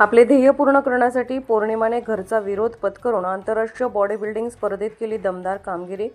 आपले ध्येय पूर्ण करण्यासाठी पौर्णिमाने घरचा विरोध पत्करून आंतरराष्ट्रीय बॉडी बिल्डिंग स्पर्धेत केली दमदार कामगिरी.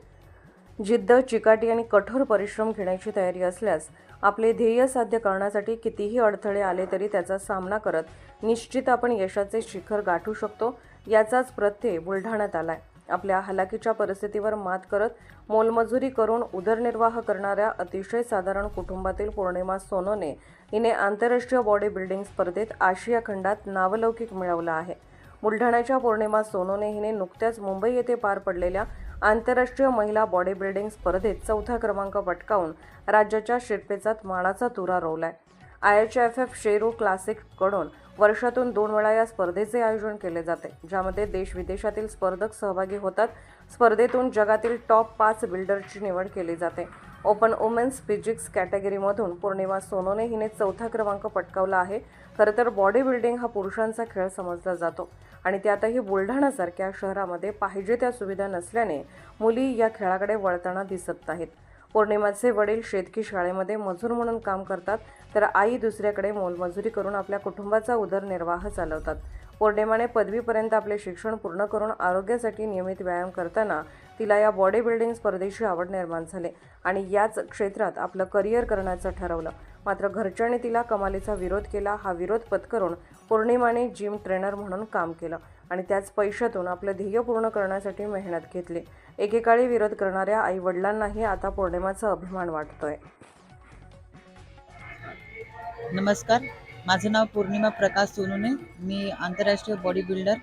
जिद्द चिकाटी आणि कठोर परिश्रम घेण्याची तयारी असल्यास आपले ध्येय साध्य करण्यासाठी कितीही अडथळे आले तरी त्याचा सामना करत निश्चित आपण यशाचे शिखर गाठू शकतो याचाच प्रत्यय बुलढाण्यात आला आहे आपल्या हलाकीच्या परिस्थितीवर मात करत मोलमजुरी करून उदरनिर्वाह करणाऱ्या अतिशय साधारण कुटुंबातील पौर्णिमा सोनोने हिने आंतरराष्ट्रीय बॉडी बिल्डिंग स्पर्धेत आशिया खंडात नावलौकिक मिळवला आहे. बुलढाण्याच्या पौर्णिमा सोनोने हिने नुकत्याच मुंबई येथे पार पडलेल्या आंतरराष्ट्रीय महिला बॉडी बिल्डिंग स्पर्धेत चौथा क्रमांक पटकावून राज्याच्या शिरपेचात मानाचा तुरा रोवलाय. I H F F Sheru क्लासिककडून वर्षातून दोन वेळा या स्पर्धेचे आयोजन केले जाते ज्यामध्ये देश विदेशातील स्पर्धक सहभागी होतात. स्पर्धेतून जगातील टॉप पाच बिल्डरची निवड केली जाते. ओपन वुमेन्स फिजिक्स कॅटेगरीमधून पौर्णिमा सोनोने हिने चौथा क्रमांक पटकावला आहे. खरं तर बॉडी बिल्डिंग हा पुरुषांचा खेळ समजला जातो आणि त्यातही बुलढाणासारख्या शहरामध्ये पाहिजे त्या सुविधा नसल्याने मुली या खेळाकडे वळताना दिसत नाहीत. पौर्णिमाचे वडील शेतकी शाळेमध्ये मजूर म्हणून काम करतात तर आई दुसऱ्याकडे मोलमजुरी करून आपल्या कुटुंबाचा उदरनिर्वाह चालवतात. पौर्णिमाने पदवीपर्यंत आपले शिक्षण पूर्ण करून आरोग्यासाठी नियमित व्यायाम करताना तिला या बॉडी बिल्डिंग स्पर्धेची आवड निर्माण झाली आणि याच क्षेत्रात आपलं करिअर करण्याचं ठरवलं. मात्र घरच्यांनी तिला कमालीचा विरोध केला. हा विरोध पत्करून पौर्णिमाने जिम ट्रेनर म्हणून काम केलं. आणि त्याच पैशातून आपलं ध्येय पूर्ण करण्यासाठी मेहनत घेतली. एकेकाळी विरोध करणाऱ्या आई वडिलांनाही आता पौर्णिमाचा अभिमान वाटतोय. नमस्कार. माझं नाव पौर्णिमा प्रकाश सोनुने. मी आंतरराष्ट्रीय बॉडी बिल्डर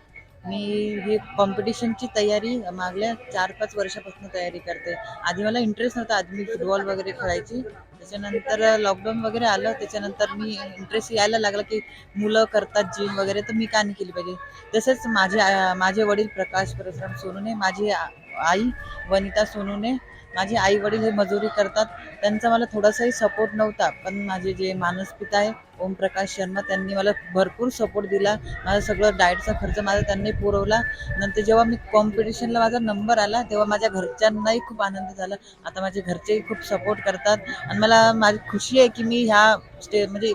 मी हे कॉम्पिटिशनची तयारी मागल्या चार पाच वर्षापासून तयारी करते. आधी मला इंटरेस्ट नव्हता आधी मी फुटबॉल वगैरे खेळायची. त्याच्यानंतर लॉकडाऊन वगैरे आलं. त्याच्यानंतर मी इंटरेस्ट यायला लागला की मुलं करतात जिम वगैरे तर मी का नाही केली पाहिजे. तसेच माझे माझे वडील प्रकाश परशुराम सोनूने माझी आई वनिता सोनूने माझे आई वडील हे मजुरी करतात. त्यांचा मला थोडासाही सपोर्ट नव्हता. पण माझे जे मानसपिता आहे ओमप्रकाश शर्मा त्यांनी मला भरपूर सपोर्ट दिला. माझं सगळं डाएटचा खर्च माझा त्यांनी पुरवला. नंतर जेव्हा मी कॉम्पिटिशनला माझा नंबर आला तेव्हा माझ्या घरच्यांनाही खूप आनंद झाला. आता माझे घरचेही खूप सपोर्ट करतात. आणि मला माझी खुशी आहे की मी ह्या स्टे म्हणजे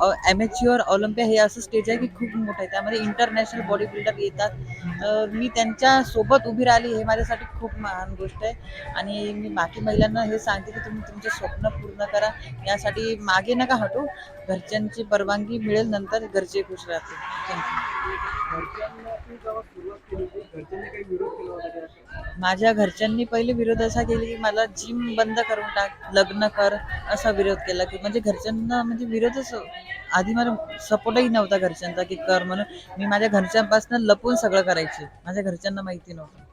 ॲमेच्युअर ऑलिम्पिया हे असं स्टेज आहे की खूप मोठं आहे. त्यामध्ये इंटरनॅशनल बॉडी बिल्डर येतात. मी त्यांच्यासोबत उभी राहिली हे माझ्यासाठी खूप महान गोष्ट आहे. आणि मी बाकी महिलांना हे सांगते की तुम्ही तुमचे स्वप्न पूर्ण करा. यासाठी मागे नका हटू. घरच्यांची परवानगी मिळेल नंतर घरचे खुश राहतील. थँक्यू माझ्या घरच्यांनी पहिले विरोध असा केला की मला जिम बंद करून टाक लग्न कर असा विरोध केला की म्हणजे घरच्यांना म्हणजे विरोधच आधी मला सपोर्टही नव्हता घरच्यांचा की कर म्हणून. मी माझ्या घरच्यांपासून लपून सगळं करायचे. माझ्या घरच्यांना माहिती नव्हतं.